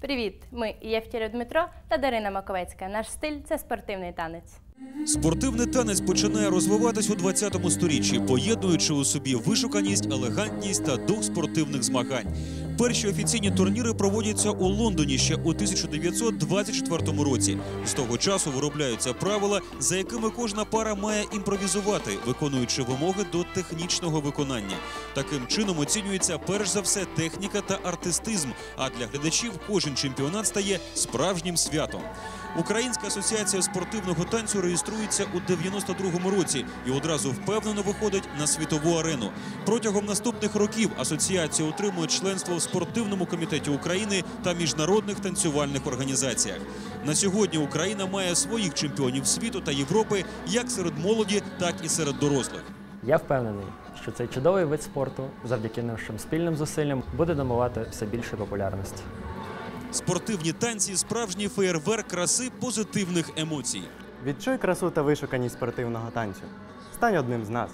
Привіт! Ми Євтєря Дмитро та Дарина Маковецька. Наш стиль це спортивний танець. Спортивний танець починає розвиватись у 20 сторіччі, поєднуючи у собі вишуканість, елегантність та дух спортивних змагань. Перші офіційні турніри проводяться у Лондоні ще у 1924 році. З того часу виробляються правила, за якими кожна пара має імпровізувати, виконуючи вимоги до технічного виконання. Таким чином оцінюється перш за все техніка та артистизм. А для глядачів кожен чемпіонат стає справжнім святом. Українська асоціація спортивного танцю реєструється у 92-му році і одразу впевнено виходить на світову арену. Протягом наступних років асоціація отримує членство в спортивному комітеті України та міжнародних танцювальних організаціях. На сьогодні Україна має своїх чемпіонів світу та Європи як серед молоді, так і серед дорослих. Я впевнений, що цей чудовий вид спорту завдяки нашим спільним зусиллям буде набувати все більше популярності. Спортивні танці справжній феєрверк краси позитивних емоцій. Відчуй красу та вишуканість спортивного танцю. Стань одним з нас.